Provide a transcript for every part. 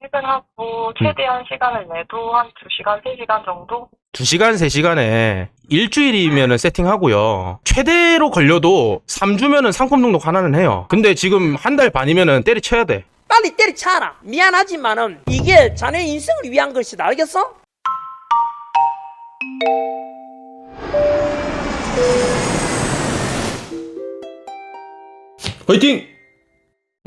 퇴근하고 최대한 시간을 내도 한 2시간, 3시간 정도? 2시간, 3시간에 일주일이면은 세팅하고요. 최대로 걸려도 3주면은 상품 등록 하나는 해요. 근데 지금 한 달 반이면은 때리쳐야 돼. 빨리 때려쳐라. 미안하지만은 이게 자네 인생을 위한 것이다. 알겠어? 화이팅!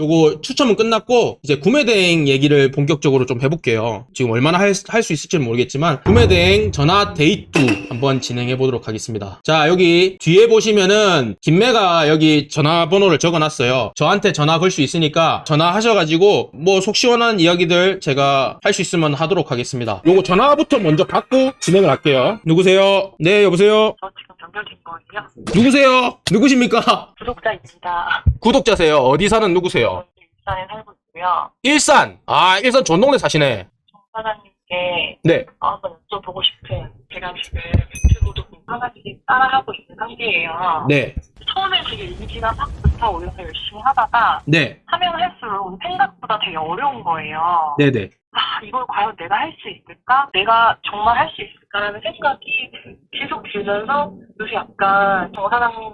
요거 추첨은 끝났고 이제 구매 대행 얘기를 본격적으로 좀 해볼게요. 지금 얼마나 할 수 있을지는 모르겠지만 구매 대행 전화 데이트 한번 진행해 보도록 하겠습니다. 자 여기 뒤에 보시면은 김매가 여기 전화번호를 적어놨어요. 저한테 전화 걸 수 있으니까 전화하셔가지고 뭐 속 시원한 이야기들 제가 할 수 있으면 하도록 하겠습니다. 요거 전화부터 먼저 받고 진행을 할게요. 누구세요? 네 여보세요? 저 지금 연결된 거예요. 누구세요? 누구십니까? 구독자입니다. 구독자세요. 어디 사는 누구세요? 저는 일산에 살고 있고요. 일산. 아, 일산 전동네 사시네. 정 사장님께 네. 한번 여쭤보고 싶은 제가 지금 유튜브도 하나씩 따라하고 있는 단계예요. 네. 처음에 되게 이미지가 막 불타올라서 열심히 하다가 네. 하면 할수록 생각보다 되게 어려운 거예요. 네네. 아, 이걸 과연 내가 할 수 있을까? 내가 정말 할 수 있을까라는 생각이 계속 들면서 요새 약간 정 사장님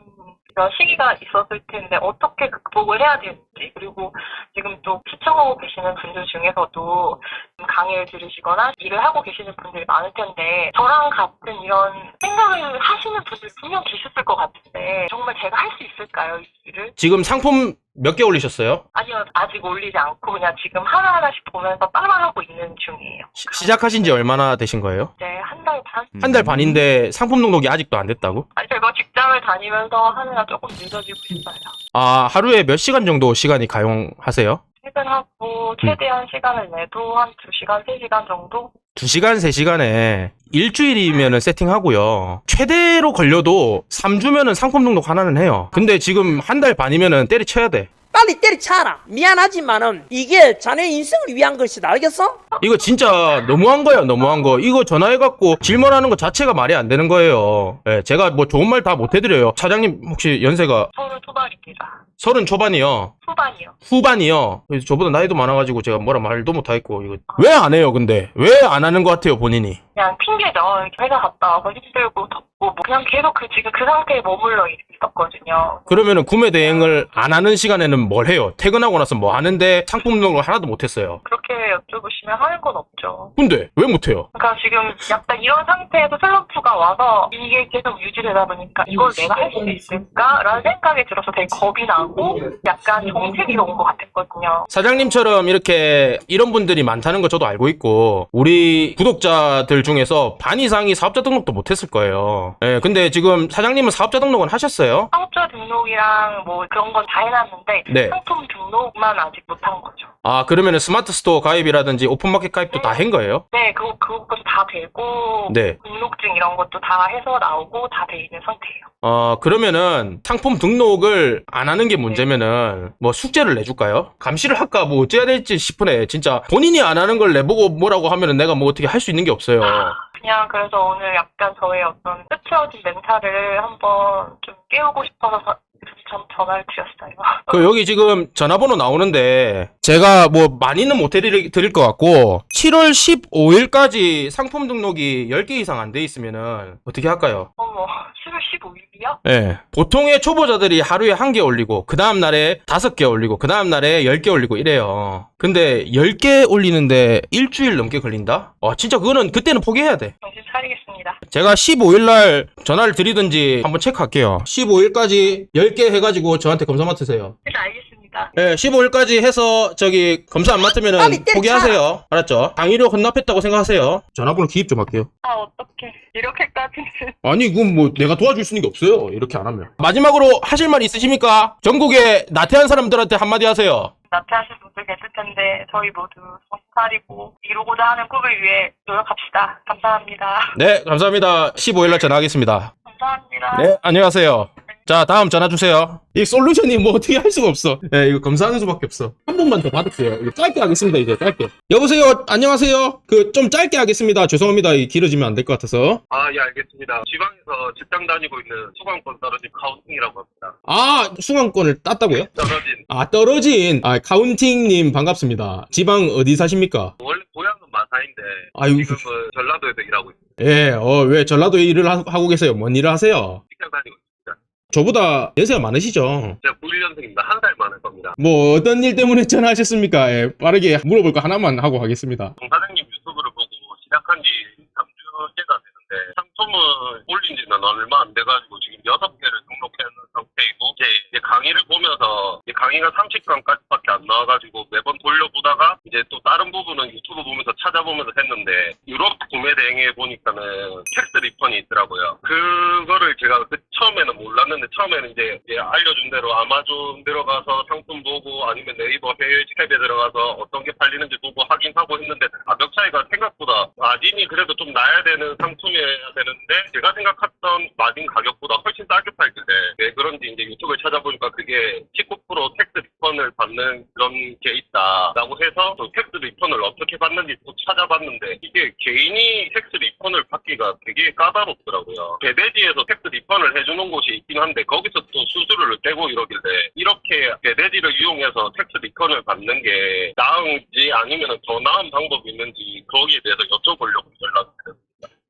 그런 시기가 있었을 텐데 어떻게 극복을 해야 되는지 그리고 지금 또 시청하고 계시는 분들 중에서도 좀 강의를 들으시거나 일을 하고 계시는 분들이 많을 텐데 저랑 같은 이런 생각을 하시는 분들 분명 계셨을 것 같은데 정말 제가 할 수 있을까요? 이 일을? 지금 상품 몇 개 올리셨어요? 아니요 아직 올리지 않고 그냥 지금 하나하나씩 보면서 따라하고 있는 중이에요. 시, 시작하신 지 얼마나 되신 거예요? 이제 한달 반? 한 달 반인데 상품 등록이 아직도 안 됐다고? 아니 제가 직장을 다니면서 하느라 조금 늦어지고 있어요. 아, 하루에 몇 시간 정도 시간이 가용하세요? 퇴근하고 최대한 시간을 내도 한 2시간, 3시간 정도? 2시간, 3시간에 일주일이면은 세팅하고요. 최대로 걸려도 3주면은 상품 등록 하나는 해요. 근데 지금 한 달 반이면은 때리쳐야 돼. 빨리 때려쳐라. 미안하지만은 이게 자네 인생을 위한 것이다. 알겠어? 이거 진짜 너무한 거야, 너무한 거. 이거 전화해갖고 질문하는 것 자체가 말이 안 되는 거예요. 예, 제가 뭐 좋은 말 다 못 해드려요. 차장님 혹시 연세가 서른 초반입니다. 서른 초반이요? 후반이요. 후반이요? 그래서 저보다 나이도 많아가지고 제가 뭐라 말도 못하겠고, 이거. 왜 안 해요, 근데? 왜 안 하는 것 같아요, 본인이? 그냥 핑계죠. 이렇게 회사 갔다 와서 힘들고 덥고 뭐 그냥 계속 그 지금 그 상태에 머물러 있었거든요. 그러면은 구매 대행을 안 하는 시간에는 뭘 해요? 퇴근하고 나서 뭐 하는데 상품 등록을 하나도 못했어요. 그렇게 여쭤보시면 하는 건 없죠. 근데 왜 못해요? 그러니까 지금 약간 이런 상태에서 슬럼프가 와서 이게 계속 유지되다 보니까 이걸 내가 할 수 있을까라는 생각이 들어서 되게 겁이 나고 약간 정체기가 온것 같았거든요. 사장님처럼 이렇게 이런 분들이 많다는 거 저도 알고 있고 우리 구독자들 중에서 반 이상이 사업자 등록도 못했을 거예요. 예, 근데 지금 사장님은 사업자 등록은 하셨어요? 상표 등록이랑 뭐 그런 건 다 해놨는데 네. 상품 등록만 아직 못한 거죠. 아 그러면은 스마트 스토어 가입이 라든지 오픈마켓 가입도 다 한 거예요? 네, 그거 그것까지 다 되고 네. 등록증 이런 것도 다 해서 나오고 다 돼 있는 상태예요. 어 그러면은 상품 등록을 안 하는 게 문제면은 뭐 숙제를 내줄까요? 감시를 할까 뭐 어째야 될지 싶으네. 진짜 본인이 안 하는 걸 내보고 뭐라고 하면은 내가 뭐 어떻게 할 수 있는 게 없어요. 그냥 그래서 오늘 약간 저의 어떤 흐트러진 멘탈을 한번 좀 깨우고 싶어서 저- 전 전화를 드렸어요. 그 여기 지금 전화번호 나오는데 제가 뭐 많이는 못 드릴, 드릴 것 같고 7월 15일까지 상품 등록이 10개 이상 안 돼 있으면은 어떻게 할까요? 어머, 7월 15일이요? 예. 보통의 초보자들이 하루에 한 개 올리고 그 다음 날에 다섯 개 올리고 그 다음 날에 10개 올리고 이래요. 근데 10개 올리는데 일주일 넘게 걸린다? 와 진짜 그거는 그때는 포기해야 돼. 제가 15일날 전화를 드리든지 한번 체크할게요. 15일까지 10개 해가지고 저한테 검사 맡으세요. 네, 알겠습니다. 예, 15일까지 해서 저기 검사 안 맡으면은 빨리 때려 포기하세요. 알았죠? 당일로 헌납했다고 생각하세요. 전화번호 기입 좀 할게요. 아, 어떡해. 이렇게까지는. 아니, 그건 뭐 내가 도와줄 수 있는 게 없어요. 이렇게 안 하면. 마지막으로 하실 말 있으십니까? 전국에 나태한 사람들한테 한마디 하세요. 나태하신 분들 계실 텐데 저희 모두 차리고 이루고자 하는 꿈을 위해 노력합시다. 감사합니다. 네, 감사합니다. 15일 날 전화하겠습니다. 감사합니다. 네, 안녕하세요. 자, 다음 전화 주세요. 이 솔루션이 뭐 어떻게 할 수가 없어. 예, 이거 검사하는 수밖에 없어. 한 번만 더 받을게요. 이거 짧게 하겠습니다, 이제 짧게. 여보세요, 안녕하세요. 그, 좀 짧게 하겠습니다. 죄송합니다. 이 길어지면 안 될 것 같아서. 아, 예, 알겠습니다. 지방에서 직장 다니고 있는 수강권 떨어진 카운팅이라고 합니다. 아, 수강권을 땄다고요? 떨어진, 아, 떨어진, 아, 카운팅님 반갑습니다. 지방 어디 사십니까? 원래 고향은 마사인데, 아유, 지금은 전라도에서 일하고 있습니다. 예, 어, 왜 전라도에 일을 하, 고 계세요? 뭔 일을 하세요? 직장 다니고 있습니다. 저보다 연세가 많으시죠? 제가 91년생입니다. 한 살 많을 겁니다. 뭐, 어떤 일 때문에 전화하셨습니까? 예, 빠르게 물어볼 거 하나만 하고 가겠습니다. 정 사장님 유튜브를 보고 시작한 지 3주째가 되는데, 상품을 올린 지는 얼마 안 돼가지고 지금 6개를 등록해놓은 상태이고, 이제, 이제 강의를 보면서, 이제 강의가 30강까지 밖에 안 나와가지고 매번 돌려보다가, 이제 또 다른 부분은 유튜브 보면서 찾아보면서 했는데, 유럽 구매 대행에 보니까는 텍스 리펀이 있더라고요. 그거를 제가 그 처음에는 몰랐는데, 처음에는 이제, 알려준 대로 아마존 들어가서 상품 보고, 아니면 네이버 해외 탭에 들어가서 어떤 게 팔리는지 보고 확인하고 했는데, 가격 차이가 생각보다 마진이 그래도 좀 나야 되는 상품이어야 되는데, 제가 생각했던 마진 가격보다 훨씬 싸게 팔길래, 왜 그런지 이제 유튜브에 찾아보니까 그게 19% 텍스 리펀을 받는 그런 게 있다라고 해서 그 텍스 리펀을 어떻게 받는지 또 찾아봤는데 이게 개인이 텍스 리펀을 받기가 되게 까다롭더라고요. 배대지에서 텍스 리펀을 해주는 곳이 있긴 한데 거기서 또 수수료를 떼고 이러길래 이렇게 배대지를 이용해서 텍스 리펀을 받는 게 나은지 아니면 더 나은 방법이 있는지 거기에 대해서 여쭤보려고 드렸어요.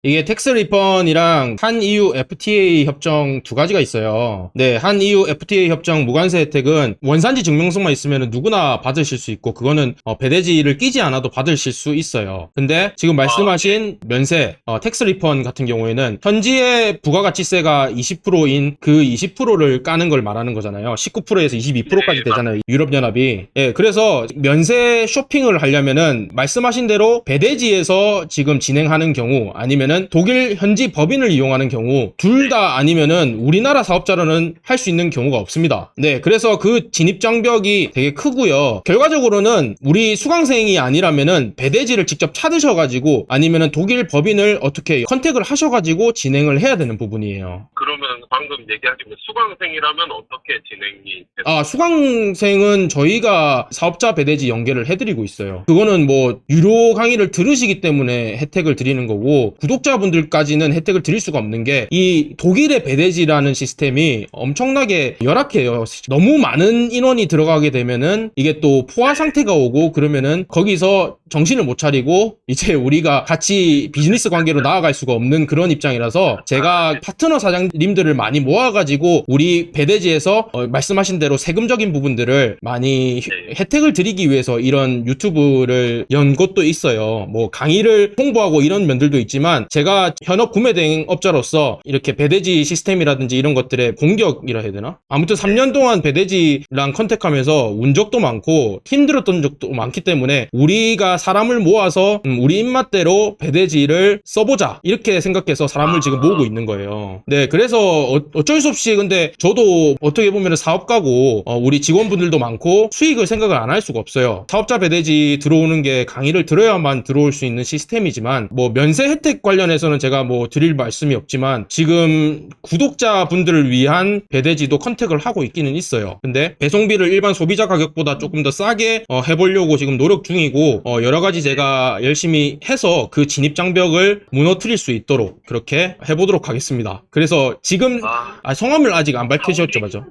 이게 텍스 리펀이랑 한 EU FTA 협정 두 가지가 있어요. 네, 한 EU FTA 협정 무관세 혜택은 원산지 증명서만 있으면 누구나 받으실 수 있고 그거는 어, 배대지를 끼지 않아도 받으실 수 있어요. 근데 지금 말씀하신 면세 어, 텍스 리펀 같은 경우에는 현지의 부가가치세가 20%인 그 20%를 까는 걸 말하는 거잖아요. 19%에서 22%까지 네, 되잖아요. 유럽연합이. 예, 그래서 면세 쇼핑을 하려면은 말씀하신 대로 배대지에서 지금 진행하는 경우 아니면은 독일 현지 법인을 이용하는 경우 둘 다 아니면은 우리나라 사업자로는 할 수 있는 경우가 없습니다. 네, 그래서 그 진입 장벽이 되게 크고요. 결과적으로는 우리 수강생이 아니라면은 배대지를 직접 찾으셔가지고 아니면은 독일 법인을 어떻게 컨택을 하셔가지고 진행을 해야 되는 부분이에요. 그러면 방금 얘기하신 수강생이라면 어떻게 진행이 되나요? 아, 수강생은 저희가 사업자 배대지 연계를 해드리고 있어요. 그거는 뭐, 유료 강의를 들으시기 때문에 혜택을 드리는 거고, 구독자분들까지는 혜택을 드릴 수가 없는 게, 이 독일의 배대지라는 시스템이 엄청나게 열악해요. 너무 많은 인원이 들어가게 되면은, 이게 또 포화 상태가 오고, 그러면은, 거기서 정신을 못 차리고, 이제 우리가 같이 비즈니스 관계로 나아갈 수가 없는 그런 입장이라서, 제가 파트너 사장님들을 많이 모아가지고, 우리 배대지에서, 어, 말씀하신 대로 세금적인 부분들을 많이 휘- 네. 혜택을 드리기 위해서 이런 유튜브를 연 것도 있어요. 뭐 강의를 홍보하고 이런 면들도 있지만 제가 현업 구매 대행 업자로서 이렇게 배대지 시스템이라든지 이런 것들의 공격이라 해야 되나? 아무튼 3년 동안 배대지랑 컨택하면서 운 적도 많고 힘들었던 적도 많기 때문에 우리가 사람을 모아서 음, 우리 입맛대로 배대지를 써보자 이렇게 생각해서 사람을 지금 모으고 있는 거예요. 네, 그래서 어, 어쩔 수 없이 근데 저도 어떻게 보면 사업가고 어, 우리 직원분들도 많고 수익을 생각을 안 할 수가 없어요. 사업자 배대지 들어오는 게 강의를 들어야만 들어올 수 있는 시스템이지만 뭐 면세 혜택 관련해서는 제가 뭐 드릴 말씀이 없지만 지금 구독자분들을 위한 배대지도 컨택을 하고 있기는 있어요. 근데 배송비를 일반 소비자 가격보다 조금 더 싸게 어, 해보려고 지금 노력 중이고 어, 여러 가지 제가 열심히 해서 그 진입 장벽을 무너뜨릴 수 있도록 그렇게 해보도록 하겠습니다. 그래서 지금 아, 아, 성함을 아직 안 밝히셨죠, 맞죠?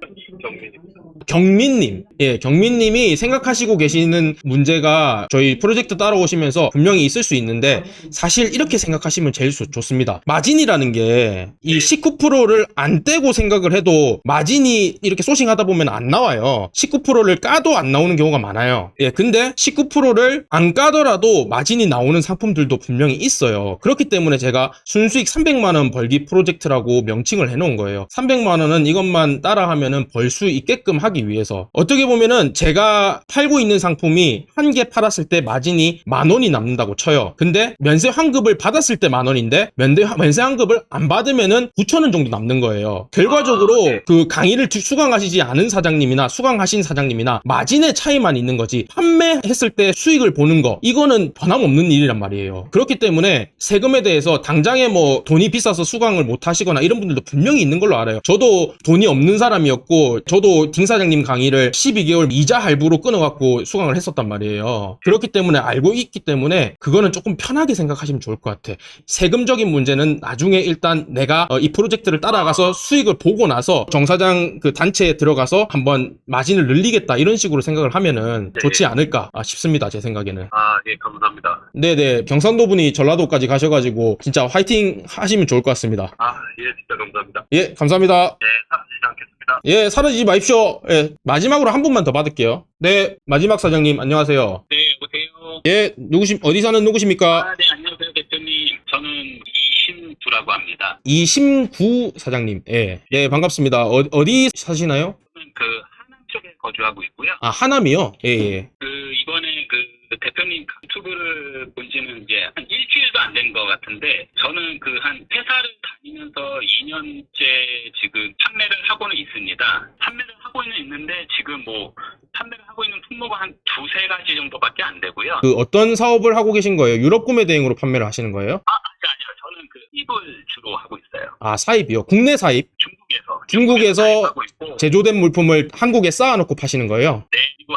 경민님. 예, 경민님이 생각하시고 계시는 문제가 저희 프로젝트 따라오시면서 분명히 있을 수 있는데 사실 이렇게 생각하시면 제일 좋- 좋습니다. 마진이라는 게 이 19%를 안 떼고 생각을 해도 마진이 이렇게 소싱하다 보면 안 나와요. 19%를 까도 안 나오는 경우가 많아요. 예, 근데 19%를 안 까더라도 마진이 나오는 상품들도 분명히 있어요. 그렇기 때문에 제가 순수익 300만원 벌기 프로젝트라고 명칭을 해놓은 거예요. 300만원은 이것만 따라하면은 벌 수 있게끔 하기 하기 위해서 어떻게 보면은 제가 팔고 있는 상품이 한 개 팔았을 때 마진이 만 원이 남는다고 쳐요. 근데 면세 환급을 받았을 때 만 원인데 면세 환급을 안 받으면은 9천 원 정도 남는 거예요. 결과적으로 그 강의를 주- 수강하시지 않은 사장님이나 수강하신 사장님이나 마진의 차이만 있는 거지 판매했을 때 수익을 보는 거 이거는 변함없는 일이란 말이에요. 그렇기 때문에 세금에 대해서 당장에 뭐 돈이 비싸서 수강을 못 하시거나 이런 분들도 분명히 있는 걸로 알아요. 저도 돈이 없는 사람이었고 저도 딩 사장 님 강의를 12개월 이자 할부로 끊어갖고 수강을 했었단 말이에요. 그렇기 때문에 알고 있기 때문에 그거는 조금 편하게 생각하시면 좋을 것 같아. 세금적인 문제는 나중에 일단 내가 어, 이 프로젝트를 따라가서 수익을 보고 나서 정사장 그 단체에 들어가서 한번 마진을 늘리겠다 이런 식으로 생각을 하면은 네. 좋지 않을까 아, 싶습니다. 제 생각에는. 아, 예, 감사합니다. 네네 경상도 분이 전라도까지 가셔가지고 진짜 화이팅 하시면 좋을 것 같습니다. 아, 예, 진짜 감사합니다. 예 감사합니다. 예, 예 사라지지 마십시오. 예 마지막으로 한 분만 더 받을게요. 네 마지막 사장님 안녕하세요. 네, 여보세요. 예 누구십 어디 사는 누구십니까? 아, 네, 안녕하세요, 대표님. 저는 이신두라고 합니다. 이심구 사장님. 예. 예, 반갑습니다. 어, 어디 사시나요? 저는 그 하남 쪽에 거주하고 있고요. 아, 하남이요? 예, 예. 그 이번에 그 대표님 유튜브를 본 지는 이제 한 일주일도 안 된 것 같은데 저는 그 한 회사를 다니면서 2년째 지금 판매를 하고는 있습니다. 판매를 하고는 있는데 지금 뭐 판매를 하고 있는 품목은 한 두세 가지 정도밖에 안 되고요. 그 어떤 사업을 하고 계신 거예요? 유럽 구매 대행으로 판매를 하시는 거예요? 아니, 아니요. 저는 그 입을 주로 하고 있어요. 아, 사입이요. 국내 사입. 중국에서. 중국에서 제조된 물품을 한국에 쌓아놓고 파시는 거예요? 네, 그리고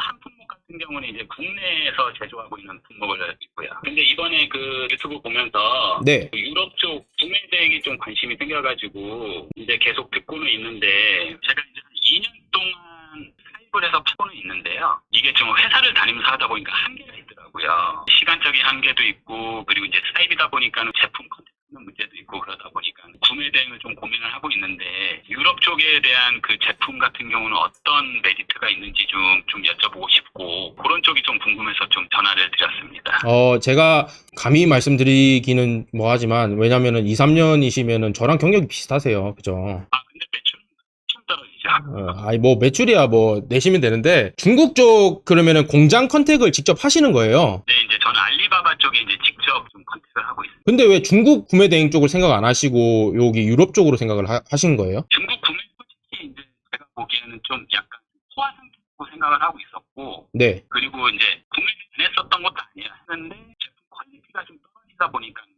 제조하고 있는 품목을 있고요. 근데 이번에 그 유튜브 보면서 네. 그 유럽 쪽 구매 대행에 좀 관심이 생겨가지고 이제 계속 듣고는 있는데 제가 이제 한 2년 동안 사입을 해서 파고는 있는데요. 이게 좀 회사를 다니면서 하다 보니까 한계가 있더라고요. 시간적인 한계도 있고 그리고 이제 사입이다 보니까는 제품 컨텐츠 문제도 있고 그러다 보니까 구매 대행을 좀 고민을 하고 있는데 유럽 쪽에 대한 그 제품 같은 경우는 어떤 메리트가 있는지 좀, 좀 여쭤보고 싶고 쪽이 좀 궁금해서 좀 전화를 드렸습니다. 어, 제가 감히 말씀드리기는 뭐 하지만, 왜냐면은 2, 3년이시면은 저랑 경력이 비슷하세요. 그죠? 아 근데 매출은 좀 떨어지죠. 어, 아니, 뭐, 매출이야 뭐, 내시면 되는데, 중국 쪽 그러면은 공장 컨택을 직접 하시는 거예요? 네, 이제 저는 알리바바 쪽에 이제 직접 좀 컨택을 하고 있습니다. 근데 왜 중국 구매 대행 쪽을 생각 안 하시고 여기 유럽 쪽으로 생각을 하, 신 거예요? 중국 구매 솔직히 이제 제가 보기에는 좀 약간 포화 상태라고 생각을 하고 있 었고 네, 그리고 이제 구매를 안 했었던 것도 아니에요. 했는데 제품 퀄리티가 좀 떨어지다 보니까는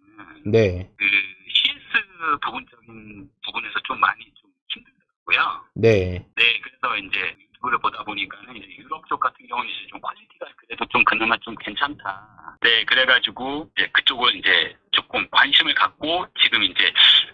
네, 그 CS 부분적인 부분에서 좀 많이 좀 힘들더라고요. 네. 네, 그래서 이제 유튜브를 보다 보니까는 이제 유럽 쪽 같은 경우는 이제 좀 퀄리티가 그래도 좀 그나마 좀 괜찮다. 네, 그래가지고 이제 그쪽을 이제 조금 관심을 갖고 지금 이제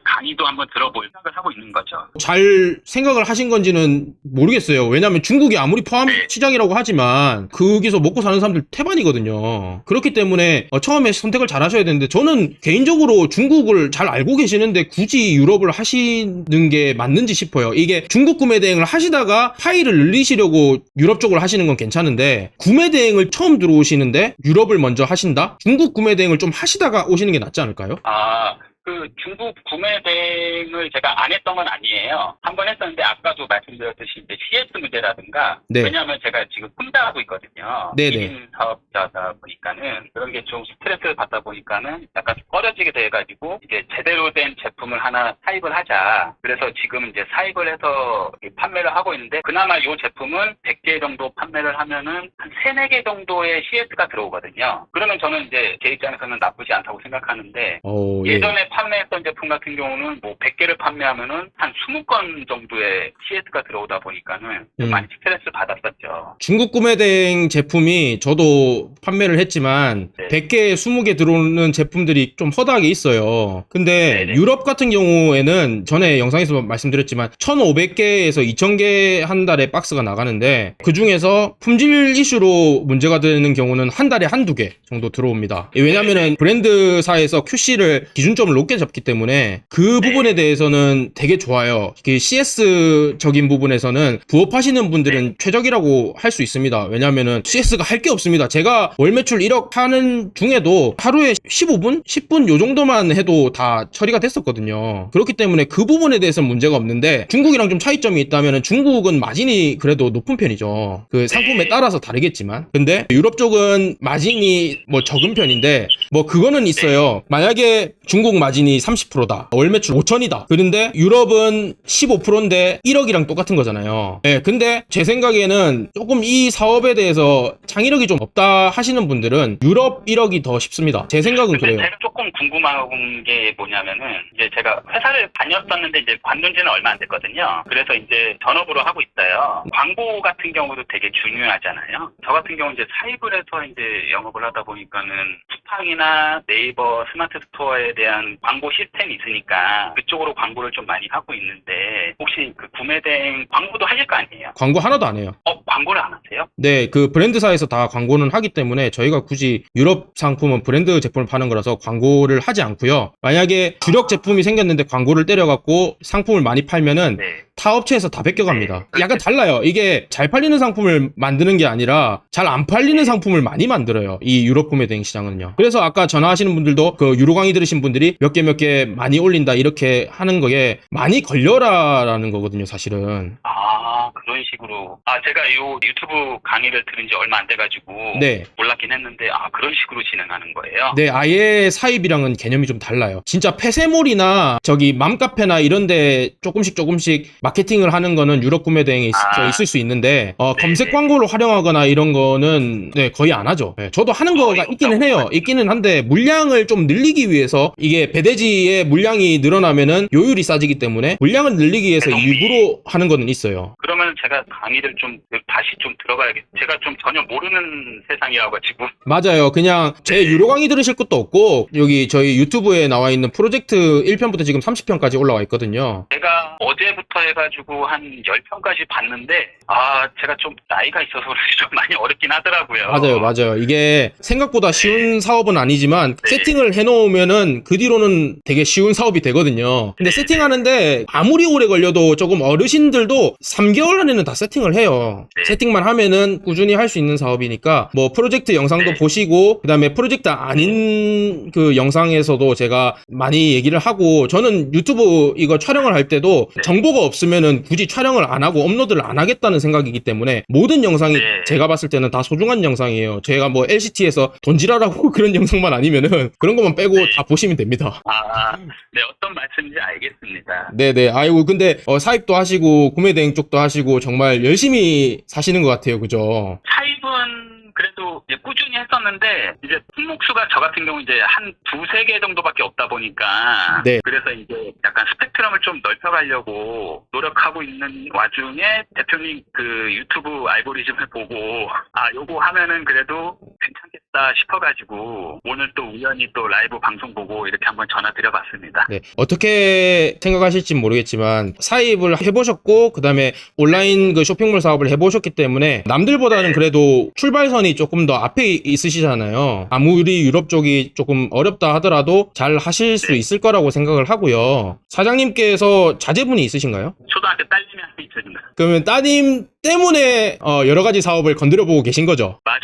강의도 한번 들어볼 생각을 하고 있는 거죠. 잘 생각을 하신 건지는 모르겠어요. 왜냐면 중국이 아무리 포함 네. 시장이라고 하지만 거기서 먹고 사는 사람들 태반이거든요. 그렇기 때문에 어, 처음에 선택을 잘 하셔야 되는데 저는 개인적으로 중국을 잘 알고 계시는데 굳이 유럽을 하시는 게 맞는지 싶어요. 이게 중국 구매 대행을 하시다가 파일을 늘리시려고 유럽 쪽을 하시는 건 괜찮은데 구매 대행을 처음 들어오시는데 유럽을 먼저 하신다? 중국 구매 대행을 좀 하시다가 오시는 게 낫지 않을까요? 아, 그 중국 구매 대행을 제가 안 했던 건 아니에요. 한 번 했었는데 아까도 말씀드렸듯이 이제 CS 문제라든가 네. 왜냐하면 제가 지금 혼자 하고 있거든요. 네네. 1인 사업자다 보니까는 그런 게 좀 스트레스를 받다 보니까는 약간 꺼려지게 돼가지고 이제 제대로 된 제품을 하나 사입을 하자. 그래서 지금 이제 사입을 해서 이 판매를 하고 있는데 그나마 이 제품은 100개 정도 판매를 하면은 한 3, 4개 정도의 CS가 들어오거든요. 그러면 저는 이제 제 입장에서는 나쁘지 않다고 생각하는데 어, 예. 예전에 판매했던 제품 같은 경우는 뭐 100개를 판매하면은 한 20건 정도의 CS가 들어오다 보니까는 좀 음. 많이 스트레스 받았었죠. 중국 구매 대행 제품이 저도 판매를 했지만 네. 100개, 20개 들어오는 제품들이 좀 허다하게 있어요. 근데 네네. 유럽 같은 경우에는 전에 영상에서 말씀드렸지만 1,500개에서 2,000개 한 달에 박스가 나가는데 그 중에서 품질 이슈로 문제가 되는 경우는 한 달에 한두 개 정도 들어옵니다. 왜냐면은 브랜드사에서 QC를 기준점을 놓, 높게 잡기 때문에 그 부분에 대해서는 되게 좋아요. 그 CS적인 부분에서는 부업하시는 분들은 최적이라고 할 수 있습니다. 왜냐면은 CS가 할 게 없습니다. 제가 월 매출 1억 하는 중에도 하루에 15분? 10분 요 정도만 해도 다 처리가 됐었거든요. 그렇기 때문에 그 부분에 대해서는 문제가 없는데 중국이랑 좀 차이점이 있다면은 중국은 마진이 그래도 높은 편이죠. 그 상품에 따라서 다르겠지만. 근데 유럽 쪽은 마진이 뭐 적은 편인데 뭐 그거는 있어요. 만약에 중국 마 진이 30%다. 월 매출 5천이다. 그런데 유럽은 15%인데 1억이랑 똑같은 거잖아요. 예, 근데 제 생각에는 조금 이 사업에 대해서 창의력이 좀 없다 하시는 분들은 유럽 1억이 더 쉽습니다. 제 생각은 그래요. 제가 조금 궁금한 게 뭐냐면은 이제 제가 회사를 다녔었는데 이제 관둔 지는 얼마 안 됐거든요. 그래서 이제 전업으로 하고 있어요. 광고 같은 경우도 되게 중요하잖아요. 저 같은 경우 이제 사입을 해서 이제 영업을 하다 보니까는 쿠팡이나 네이버 스마트 스토어에 대한 광고 시스템이 있으니까 그쪽으로 광고를 좀 많이 하고 있는데 혹시 그 구매된 광고도 하실 거 아니에요? 광고 하나도 안 해요. 어 광고를 안 하세요? 네, 그 브랜드사에서 다 광고는 하기 때문에 저희가 굳이 유럽 상품은 브랜드 제품을 파는 거라서 광고를 하지 않고요. 만약에 주력 제품이 생겼는데 광고를 때려갖고 상품을 많이 팔면은 네. 타 업체에서 다 베껴갑니다. 약간 달라요. 이게 잘 팔리는 상품을 만드는 게 아니라 잘 안 팔리는 상품을 많이 만들어요. 이 유럽 구매 대행 시장은요. 그래서 아까 전화하시는 분들도 그 유로 강의 들으신 분들이 몇 개 몇 개 많이 올린다 이렇게 하는 거에 많이 걸려라라는 거거든요, 사실은. 아 그런 식으로 아 제가 요 유튜브 강의를 들은 지 얼마 안 돼가지고 네. 몰랐긴 했는데 아 그런 식으로 진행하는 거예요. 네, 아예 사입이랑은 개념이 좀 달라요. 진짜 폐쇄몰이나 저기 맘카페나 이런데 조금씩 조금씩 마케팅을 하는 거는 유럽 구매 대행에 있, 아. 을수 있는데 어, 네네. 검색 광고를 활용하거나 이런 거는 네, 거의 안 하죠. 네, 저도 하는 거가 있기는 해요. 있기는 한데 물량을 좀 늘리기 위해서 이게 배대지의 물량이 늘어나면은 요율이 싸지기 때문에 물량을 늘리기 위해서 배송비. 일부러 하는 거는 있어요. 그러면 제가 강의를 좀 다시 좀 들어가야겠. 제가 좀 전혀 모르는 세상이라 가지고 맞아요. 그냥 제 유료 강의 들으실 것도 없고 여기 저희 유튜브에 나와 있는 프로젝트 1편부터 지금 30편까지 올라와 있거든요. 제가 어제부터 해가지고 한 10편까지 봤는데 아 제가 좀 나이가 있어서 그런지 좀 많이 어렵긴 하더라고요. 맞아요, 맞아요. 이게 생각보다 쉬운 사업은 아니지만 네. 세팅을 해놓으면은 그 뒤로는 되게 쉬운 사업이 되거든요. 근데 세팅하는데 아무리 오래 걸려도 조금 어르신들도 3개월 안에는 다 세팅을 해요. 네. 세팅만 하면은 꾸준히 할 수 있는 사업이니까 뭐 프로젝트 영상도 네. 보시고 그다음에 프로젝트 아닌 그 영상에서도 제가 많이 얘기를 하고 저는 유튜브 이거 촬영을 할 때도 네. 정보가 없으면은 굳이 촬영을 안 하고 업로드를 안 하겠다는 생각이기 때문에 모든 영상이 네. 제가 봤을 때는 다 소중한 영상이에요. 제가 뭐 LCT에서 돈지랄하고 그런 영상만 아니면은 그런 것만 빼고 네. 다 보시면 됩니다. 아, 네 어떤 말씀인지 알겠습니다. 네네. 아이고 근데 어, 사입도 하시고 구매 대행 쪽도 하시고 정말 열심히 사시는 것 같아요. 그죠? 사입은 그래도 이제 꾸준히 했었는데 이제 품목수가 저 같은 경우 이제 한 두세 개 정도밖에 없다 보니까 네. 그래서 이제 약간 스펙트럼을 좀 넓혀가려고 노력하고 있는 와중에 대표님 그 유튜브 알고리즘을 보고 아 요거 하면은 그래도 괜찮 겠다 싶어가지고 오늘 또 우연히 또 라이브 방송 보고 이렇게 한번 전화 드려봤습니다. 네. 어떻게 생각하실지 모르겠지만 사입을 해보셨고 그다음에 온라인 그 쇼핑몰 사업을 해보셨기 때문에 남들보다는 그래도 출발선이 조금 더 앞에 있으시잖아요. 아무리 유럽 쪽이 조금 어렵다 하더라도 잘 하실 수 있을 거라고 생각을 하고요. 사장님께서 자제분이 있으신가요? 초등학교 딸님이 한 명 있습니다. 그러면 따님 때문에 어, 여러 가지 사업을 건드려 보고 계신 거죠. 맞아요.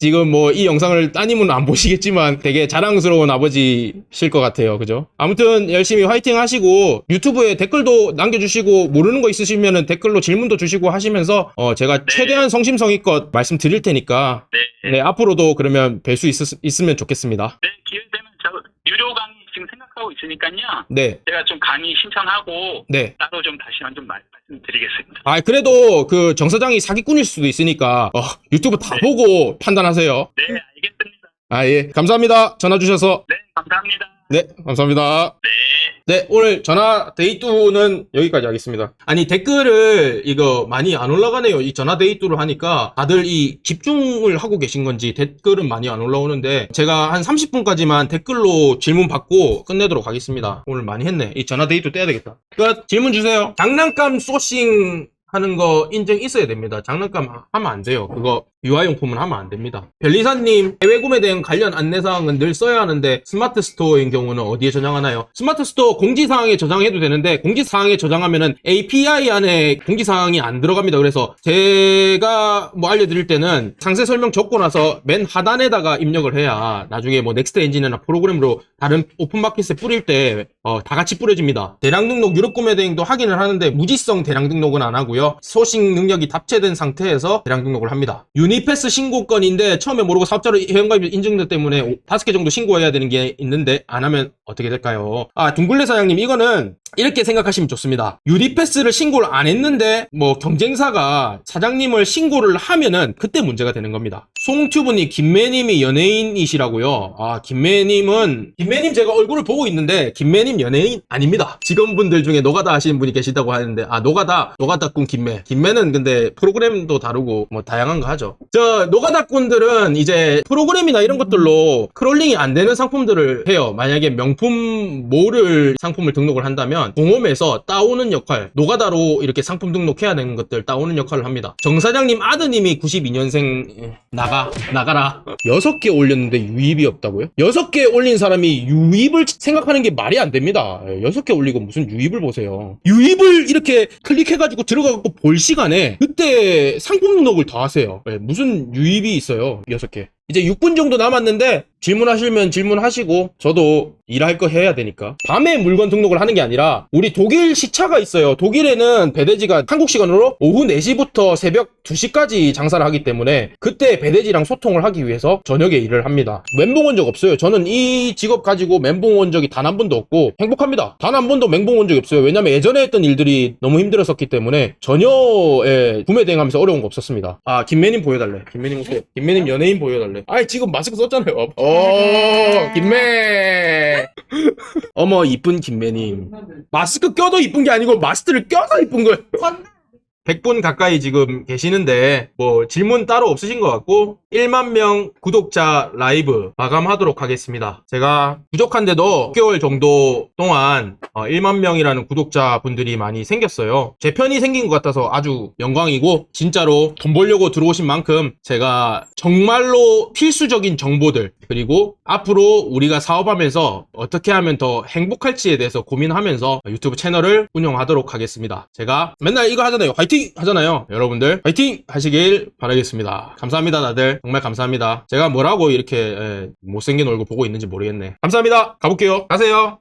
지금 뭐 이 영상을 따님은 안 보시겠지만 되게 자랑스러운 아버지실 것 같아요. 그죠? 아무튼 열심히 화이팅 하시고 유튜브에 댓글도 남겨주시고 모르는 거 있으시면 댓글로 질문도 주시고 하시면서 어, 제가 최대한 성심성의껏 말씀드릴 테니까 네. 네, 앞으로도 그러면 뵐 수 있으면 좋겠습니다. 네, 기회 되면 저 유료 강의 있으니까요. 네, 제가 좀 강의 신청하고 네. 따로 좀 다시 한번 좀 말- 말씀드리겠습니다. 아, 그래도 그 정 사장이 사기꾼일 수도 있으니까 어, 유튜브 다 네. 보고 판단하세요. 네, 알겠습니다. 아, 예. 감사합니다. 전화 주셔서. 네, 감사합니다. 네, 감사합니다. 네. 네, 오늘 전화 데이트는 여기까지 하겠습니다. 아니, 댓글을 이거 많이 안 올라가네요. 이 전화 데이트를 하니까 다들 이 집중을 하고 계신 건지 댓글은 많이 안 올라오는데 제가 한 30분까지만 댓글로 질문 받고 끝내도록 하겠습니다. 오늘 많이 했네. 이 전화 데이트 떼야 되겠다. 끝. 질문 주세요. 장난감 소싱 하는 거 인증 있어야 됩니다. 장난감 하면 안 돼요. 그거 유아용품은 하면 안 됩니다. 별리사님, 해외 구매 대행 관련 안내사항은 늘 써야 하는데 스마트 스토어인 경우는 어디에 저장하나요? 스마트 스토어 공지사항에 저장해도 되는데 공지사항에 저장하면은 API 안에 공지사항이 안 들어갑니다. 그래서 제가 뭐 알려드릴 때는 상세 설명 적고 나서 맨 하단에다가 입력을 해야 나중에 뭐 넥스트 엔진이나 프로그램으로 다른 오픈마켓에 뿌릴 때 어, 다 같이 뿌려집니다. 대량 등록 유럽 구매 대행도 확인을 하는데 무지성 대량 등록은 안 하고요. 소식 능력이 답체된 상태에서 대량 등록을 합니다. 유니패스 신고 건인데 처음에 모르고 사업자로 회원가입 인증된 때문에 다섯 개 정도 신고해야 되는 게 있는데 안 하면 어떻게 될까요? 아 둥글레 사장님 이거는 이렇게 생각하시면 좋습니다. 유니패스를 신고를 안 했는데 뭐 경쟁사가 사장님을 신고를 하면은 그때 문제가 되는 겁니다. 송튜브님 김매님이 연예인이시라고요. 아 김매님은 김매님 제가 얼굴을 보고 있는데 김매님 연예인 아닙니다. 직원분들 중에 노가다 하시는 분이 계시다고 하는데 아 노가다 노가다꾼 김매 김매는 근데 프로그램도 다루고 뭐 다양한 거 하죠. 저 노가다꾼들은 이제 프로그램이나 이런 것들로 크롤링이 안 되는 상품들을 해요. 만약에 명품 모를 상품을 등록을 한다면 공홈에서 따오는 역할 노가다로 이렇게 상품 등록해야 되는 것들 따오는 역할을 합니다. 정 사장님 아드님이 92년생 나가 나가라 6개 올렸는데 유입이 없다고요? 6개 올린 사람이 유입을 생각하는 게 말이 안 됩니다. 6개 올리고 무슨 유입을 보세요. 유입을 이렇게 클릭해가지고 들어가고 볼 시간에 그때 상품 등록을 더 하세요. 예, 무슨 유입이 있어요. 6개. 이제 6분 정도 남았는데 질문하시면 질문하시고 저도 일할 거 해야 되니까. 밤에 물건 등록을 하는 게 아니라 우리 독일 시차가 있어요. 독일에는 배대지가 한국 시간으로 오후 4시부터 새벽 2시까지 장사를 하기 때문에 그때 배대지랑 소통을 하기 위해서 저녁에 일을 합니다. 멘붕 온 적 없어요. 저는 이 직업 가지고 멘붕 온 적이 단 한 번도 없고 행복합니다. 단 한 번도 멘붕 온 적이 없어요. 왜냐면 예전에 했던 일들이 너무 힘들었었기 때문에 전혀 예, 구매 대행하면서 어려운 거 없었습니다. 아 김매님 보여달래. 김매님 오세요 김매님 연예인 보여달래. 아이 지금 마스크 썼잖아요. 어 김매. 어머 이쁜 김매님. 마스크 껴도 이쁜 게 아니고 마스크를 껴서 이쁜 거예요 100분 가까이 지금 계시는데 뭐 질문 따로 없으신 것 같고 1만 명 구독자 라이브 마감하도록 하겠습니다. 제가 부족한데도 6개월 정도 동안 어, 1만 명이라는 구독자 분들이 많이 생겼어요. 제 편이 생긴 것 같아서 아주 영광이고 진짜로 돈 벌려고 들어오신 만큼 제가 정말로 필수적인 정보들 그리고 앞으로 우리가 사업하면서 어떻게 하면 더 행복할지에 대해서 고민하면서 유튜브 채널을 운영하도록 하겠습니다. 제가 맨날 이거 하잖아요. 화이팅 하잖아요. 여러분들 화이팅 하시길 바라겠습니다. 감사합니다 다들. 정말 감사합니다. 제가 뭐라고 이렇게 예, 못생긴 얼굴 보고 있는지 모르겠네. 감사합니다. 가볼게요. 가세요.